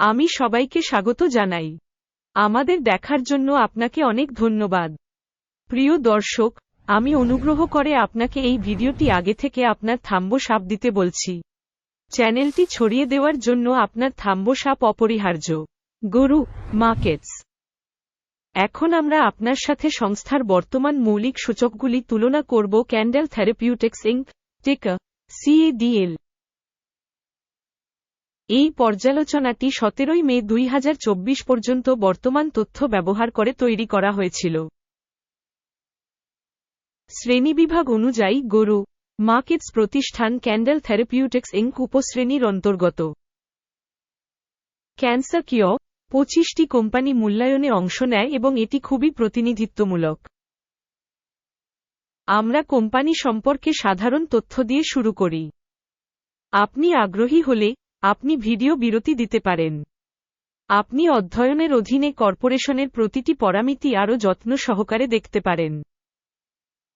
আমি সবাইকে স্বাগত জানাই। আমাদের দেখার জন্য আপনাকে অনেক ধন্যবাদ। প্রিয় দর্শক, আমি অনুগ্রহ করে আপনাকে এই ভিডিওটি আগে থেকে আপনার থাম্ব সাপ দিতে বলছি। চ্যানেলটি ছড়িয়ে দেওয়ার জন্য আপনার থাম্ব সাপ অপরিহার্য। গরু মার্কেটস এখন আমরা আপনার সাথে সংস্থার বর্তমান মৌলিক সূচকগুলি তুলনা করব ক্যান্ডেল থেরাপিউটিক্স ইঙ্ক, টেকা, সিএডিএল। এই পর্যালোচনাটি সতেরোই মে দুই হাজার চব্বিশ পর্যন্ত বর্তমান তথ্য ব্যবহার করে তৈরি করা হয়েছিল। শ্রেণীবিভাগ অনুযায়ী গরু, মার্কেটস প্রতিষ্ঠান ক্যান্ডেল থেরাপিউটিক্স ইঙ্ক উপশ্রেণীর অন্তর্গত। ক্যান্সার কিয় পঁচিশটি কোম্পানি মূল্যায়নে অংশ নেয় এবং এটি খুবই প্রতিনিধিত্বমূলক। আমরা কোম্পানি সম্পর্কে সাধারণ তথ্য দিয়ে শুরু করি। আপনি আগ্রহী হলে আপনি ভিডিও বিরতি দিতে পারেন। আপনি অধ্যয়নের অধীনে কর্পোরেশনের প্রতিটি পরামিতি আরও যত্ন সহকারে দেখতে পারেন।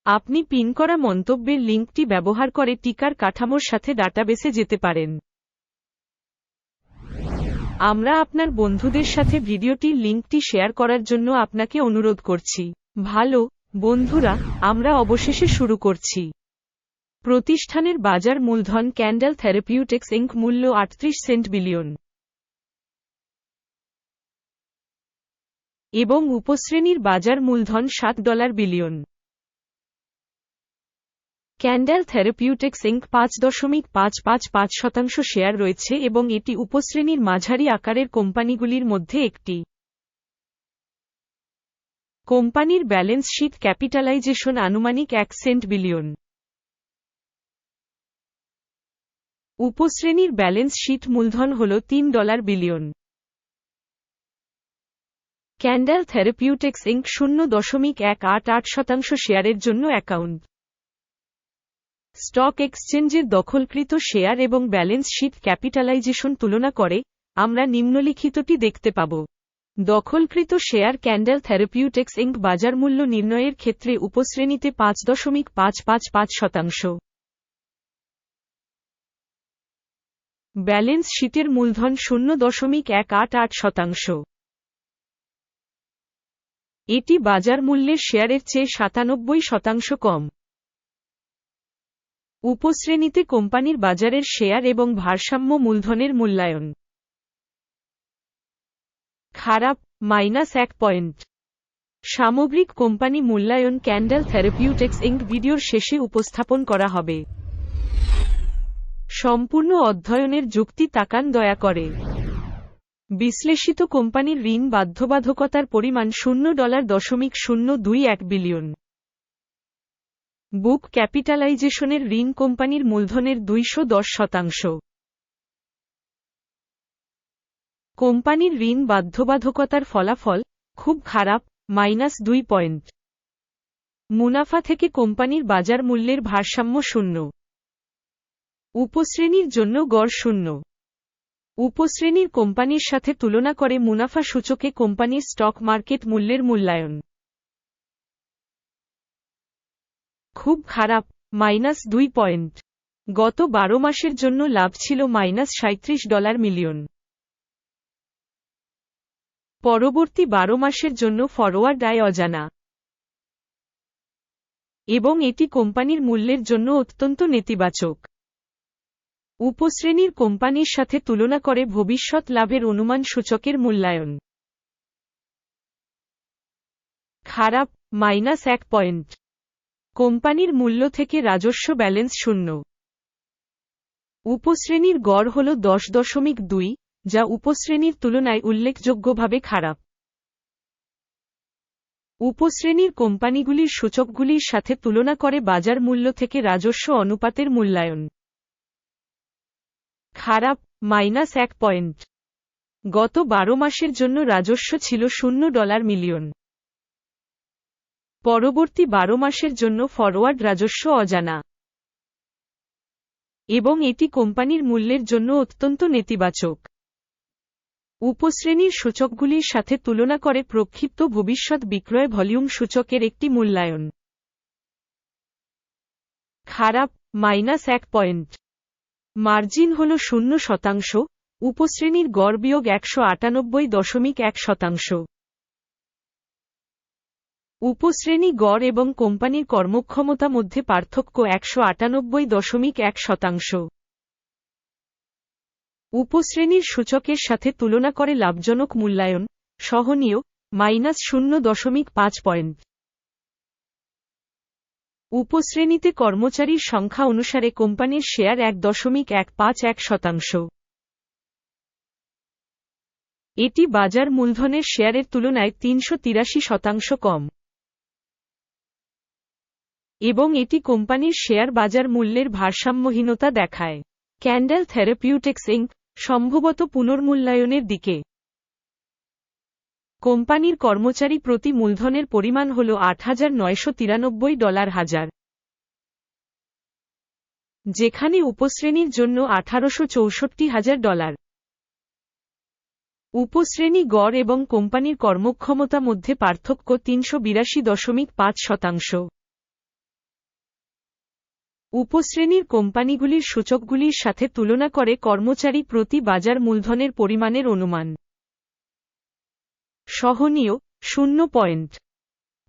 আপনি পিন করা মন্তব্যের লিঙ্কটি ব্যবহার করে টিকার কাঠামোর সাথে ডাটাবেসে যেতে পারেন। আমরা আপনার বন্ধুদের সাথে ভিডিওটির লিঙ্কটি শেয়ার করার জন্য আপনাকে অনুরোধ করছি। ভালো, বন্ধুরা, আমরা অবশেষে শুরু করছি। প্রতিষ্ঠানের বাজার মূলধন ক্যান্ডেল থেরাপিউটিক্স ইঙ্ক মূল্য আটত্রিশ সেন্ট বিলিয়ন। এবং উপশ্রেণীর বাজার মূলধন সাত dollar billion. Candel Therapeutics Inc পাঁচ দশমিক পাঁচ পাঁচ পাঁচ শতাংশ শেয়ার রয়েছে এবং এটি উপশ্রেণীর মাঝারি আকারের কোম্পানিগুলির মধ্যে একটি। কোম্পানির ব্যালেন্স শীট ক্যাপিটালাইজেশন আনুমানিক এক সেন্ট বিলিয়ন। উপশ্রেণীর ব্যালেন্স শীট মূলধন হল তিন dollar billion. Candel Therapeutics Inc শূন্য দশমিক এক আট আট শতাংশ শেয়ারের জন্য অ্যাকাউন্ট। স্টক এক্সচেঞ্জের দখলকৃত শেয়ার এবং ব্যালেন্স শিট ক্যাপিটালাইজেশন তুলনা করে আমরা নিম্নলিখিতটি দেখতে পাব। দখলকৃত শেয়ার ক্যান্ডেল থেরাপিউটিক্স ইঙ্ক বাজার মূল্য নির্ণয়ের ক্ষেত্রে উপশ্রেণীতে পাঁচ দশমিক পাঁচ পাঁচ পাঁচ শতাংশ। ব্যালেন্স শিটের মূলধন শূন্য দশমিক এক আট আট শতাংশ। এটি বাজার মূল্যের শেয়ারের চেয়ে সাতানব্বই শতাংশ কম। উপশ্রেণীতে কোম্পানির বাজারের শেয়ার এবং ভারসাম্য মূলধনের মূল্যায়ন। খারাপ, মাইনাস এক পয়েন্ট। সামগ্রিক কোম্পানি মূল্যায়ন ক্যান্ডেল থেরাপিউটিক্স ইঙ্ক ভিডিওর শেষে উপস্থাপন করা হবে। সম্পূর্ণ অধ্যয়নের যুক্তি তাকান দয়া করে। বিশ্লেষিত কোম্পানির ঋণ বাধ্যবাধকতার পরিমাণ শূন্য ডলার দশমিক শূন্য দুই এক বিলিয়ন। বুক ক্যাপিটালাইজেশনের ঋণ কোম্পানির মূলধনের দুইশো দশ শতাংশ। কোম্পানির ঋণ বাধ্যবাধকতার ফলাফল খুব খারাপ, মাইনাস দুই পয়েন্ট। মুনাফা থেকে কোম্পানির বাজার মূল্যের ভারসাম্য শূন্য। উপশ্রেণীর জন্য গড় শূন্য। উপশ্রেণীর কোম্পানির সাথে তুলনা করে মুনাফা সূচকে কোম্পানির স্টক মার্কেট মূল্যের মূল্যায়ন। খুব খারাপ, মাইনাস দুই পয়েন্ট। গত বারো মাসের জন্য লাভ ছিল মাইনাস সাঁত্রিশ ডলার মিলিয়ন। পরবর্তী বারো মাসের জন্য ফরওয়ার্ড আয় অজানা। এবং এটি কোম্পানির মূল্যের জন্য অত্যন্ত নেতিবাচক। উপশ্রেণীর কোম্পানির সাথে তুলনা করে ভবিষ্যৎ লাভের অনুমান সূচকের মূল্যায়ন। খারাপ, মাইনাস এক পয়েন্ট। কোম্পানির মূল্য থেকে রাজস্ব ব্যালেন্স শূন্য। উপশ্রেণীর গড় হল দশ দশমিক দুই, যা উপশ্রেণীর তুলনায় উল্লেখযোগ্যভাবে খারাপ। উপশ্রেণীর কোম্পানিগুলির সূচকগুলির সাথে তুলনা করে বাজার মূল্য থেকে রাজস্ব অনুপাতের মূল্যায়ন। খারাপ, মাইনাস এক পয়েন্ট। গত বারো মাসের জন্য রাজস্ব ছিল শূন্য ডলার মিলিয়ন। পরবর্তী বারো মাসের জন্য ফরওয়ার্ড রাজস্ব অজানা। এবং এটি কোম্পানির মূল্যের জন্য অত্যন্ত নেতিবাচক। উপশ্রেণীর সূচকগুলির সাথে তুলনা করে প্রক্ষিপ্ত ভবিষ্যৎ বিক্রয় ভলিউম সূচকের একটি মূল্যায়ন। খারাপ, মাইনাস এক পয়েন্ট। মার্জিন হল শূন্য শতাংশ, উপশ্রেণীর গড় বিয়োগ একশো আটানব্বই দশমিক এক শতাংশ। উপশ্রেণী গড় এবং কোম্পানির কর্মক্ষমতা মধ্যে পার্থক্য একশো আটানব্বই দশমিক এক শতাংশ। উপশ্রেণীর সূচকের সাথে তুলনা করে লাভজনক মূল্যায়ন, সহনীয়, মাইনাস শূন্য দশমিক পাঁচ পয়েন্ট। উপশ্রেণীতে কর্মচারীর সংখ্যা অনুসারে কোম্পানির শেয়ার এক দশমিক এক পাঁচ এক শতাংশ। এটি বাজার মূলধনের শেয়ারের তুলনায় তিনশো তিরাশি শতাংশ কম। এবং এটি কোম্পানির শেয়ার বাজার মূল্যের ভারসাম্যহীনতা দেখায়। ক্যান্ডেল থেরাপিউটিক্স ইঙ্ক সম্ভবত পুনর্মূল্যায়নের দিকে। কোম্পানির কর্মচারী প্রতি মূলধনের পরিমাণ হল আট হাজার নয়শো তিরানব্বই ডলার হাজার। যেখানে উপশ্রেণীর জন্য আঠারোশো চৌষট্টি হাজার ডলার। উপশ্রেণী গড় এবং কোম্পানির কর্মক্ষমতা মধ্যে পার্থক্য তিনশো বিরাশি দশমিক পাঁচ শতাংশ। উপশ্রেণীর কোম্পানিগুলির সূচকগুলির সাথে তুলনা করে কর্মচারী প্রতি বাজার মূলধনের পরিমাণের অনুমান। সহনীয়, শূন্য পয়েন্ট।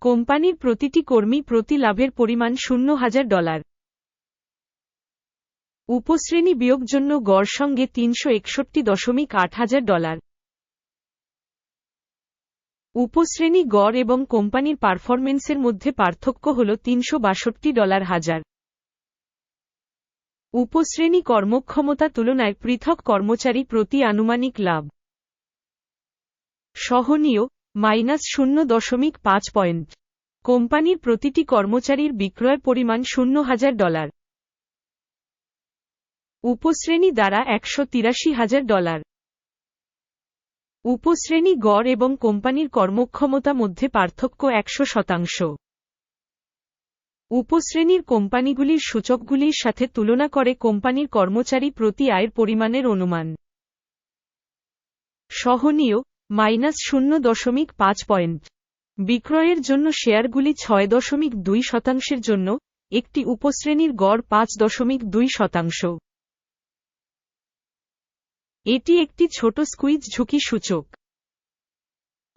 কোম্পানির প্রতিটি কর্মী প্রতি লাভের পরিমাণ শূন্য হাজার ডলার। উপশ্রেণী বিয়োগ জন্য গড় সঙ্গে তিনশো একষট্টি দশমিক আট হাজার ডলার। উপশ্রেণী গড় এবং কোম্পানির পারফরমেন্সের মধ্যে পার্থক্য হল তিনশো বাষট্টি ডলার হাজার। উপশ্রেণী কর্মক্ষমতা তুলনায় পৃথক কর্মচারী প্রতি আনুমানিক লাভ। সহনীয়, মাইনাস শূন্য দশমিক পাঁচ পয়েন্ট। কোম্পানির প্রতিটি কর্মচারীর বিক্রয় পরিমাণ শূন্য হাজার ডলার। উপশ্রেণী দ্বারা একশো তিরাশি হাজার ডলার। উপশ্রেণী গড় এবং কোম্পানির কর্মক্ষমতা মধ্যে পার্থক্য একশো শতাংশ। উপশ্রেণীর কোম্পানিগুলির সূচকগুলির সাথে তুলনা করে কোম্পানির কর্মচারী প্রতি আয়ের পরিমাণের অনুমান। সহনীয় মাইনাস শূন্য দশমিক পাঁচ পয়েন্ট। বিক্রয়ের জন্য শেয়ারগুলি ছয় দশমিক দুই শতাংশের জন্য একটি উপশ্রেণীর গড় পাঁচ দশমিক দুই শতাংশ। এটি একটি ছোট স্কুইজ ঝুঁকি সূচক।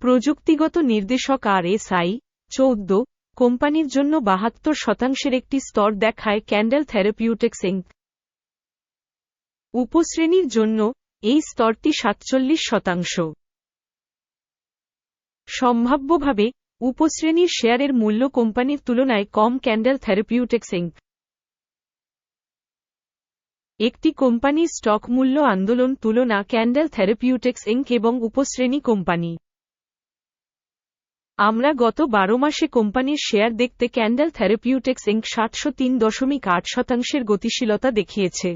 প্রযুক্তিগত নির্দেশক আর এস আই চৌদ্দ, কোম্পানির জন্য বাহাত্তর শতাংশের একটি স্তর দেখায় ক্যান্ডেল থেরাপিউটিক্স উপশ্রেণীর জন্য এই স্তরটি সাতচল্লিশ শতাংশ। সম্ভাব্যভাবে, উপশ্রেণীর শেয়ারের মূল্য কোম্পানির তুলনায় কম ক্যান্ডেল থেরাপিউটিক্স ইঙ্ক একটি কোম্পানির স্টক মূল্য আন্দোলন তুলনা ক্যান্ডেল থেরাপিউটিক্স ইঙ্ক এবং উপশ্রেণী কোম্পানি। আমরা গত বারো মাসে কোম্পানির শেয়ার দেখতে ক্যান্ডেল থেরাপিউটিক্স ইঙ্ক সাতশো তিন দশমিক আট শতাংশের গতিশীলতা দেখিয়েছে।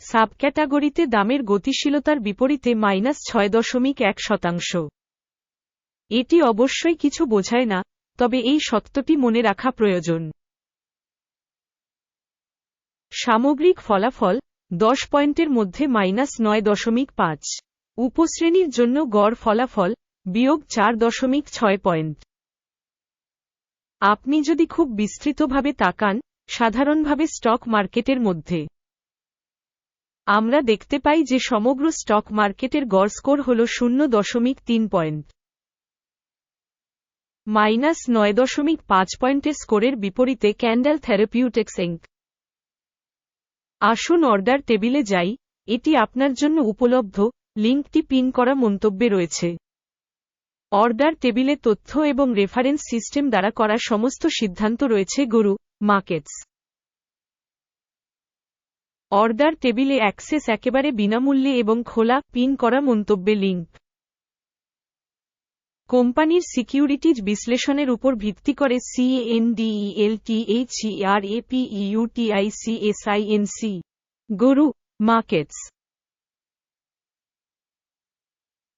সাবক্যাটাগরিতে দামের গতিশীলতার বিপরীতে মাইনাস ছয় দশমিক এক শতাংশ। এটি অবশ্যই কিছু বোঝায় না, তবে এই সত্যটি মনে রাখা প্রয়োজন। সামগ্রিক ফলাফল, দশ পয়েন্টের মধ্যে মাইনাস নয় দশমিক পাঁচ। উপশ্রেণীর জন্য গড় ফলাফল, বিয়োগ চার দশমিক ছয় পয়েন্ট। আপনি যদি খুব বিস্তৃতভাবে তাকান, সাধারণভাবে স্টক মার্কেটের মধ্যে। আমরা দেখতে পাই যে সমগ্র স্টক মার্কেটের গড় স্কোর হল শূন্য দশমিক তিন পয়েন্ট। মাইনাস নয় দশমিক পাঁচ পয়েন্টের স্কোরের বিপরীতে ক্যান্ডেল থেরাপিউটিক্স ইঙ্ক আসুন অর্ডার টেবিলে যাই, এটি আপনার জন্য উপলব্ধ, লিঙ্কটি পিন করা মন্তব্যে রয়েছে। অর্ডার টেবিলে তথ্য এবং রেফারেন্স সিস্টেম দ্বারা করা সমস্ত সিদ্ধান্ত রয়েছে, গরু, মার্কেটস। অর্ডার টেবিলে অ্যাক্সেস একেবারে বিনামূল্যে এবং খোলা, পিন করা মন্তব্যে লিঙ্ক কোম্পানির সিকিউরিটিজ বিশ্লেষণের উপর ভিত্তি করে সিএনডিইএলটিএইচইআরএপিইউটিআইসিএসআইএনসি গরু, মার্কেটস।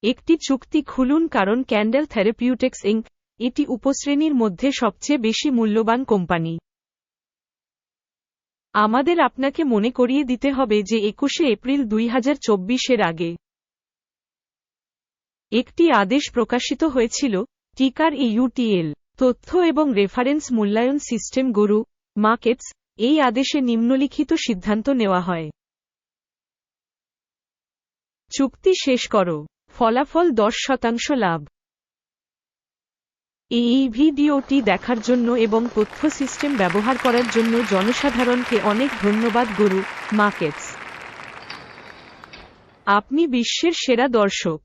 একটি চুক্তি খুলুন কারণ ক্যান্ডেল থেরাপিউটিক্স ইঙ্ক এটি উপশ্রেণীর মধ্যে সবচেয়ে বেশি মূল্যবান কোম্পানি। আমাদের আপনাকে মনে করিয়ে দিতে হবে যে একুশে এপ্রিল দুই হাজার চব্বিশ এর আগে একটি আদেশ প্রকাশিত হয়েছিল, টিকার ইউটিএল, তথ্য এবং রেফারেন্স মূল্যায়ন সিস্টেম গুরু মার্কেটস এই আদেশে নিম্নলিখিত সিদ্ধান্ত নেওয়া হয়। চুক্তি শেষ করো। ফলাফল দশ শতাংশ লাভ। এই ভিডিওটি দেখার জন্য এবং তথ্য সিস্টেম ব্যবহার করার জন্য জনসাধারণকে অনেক ধন্যবাদ, গুরু মার্কেটস আপনি বিশ্বের সেরা দর্শক।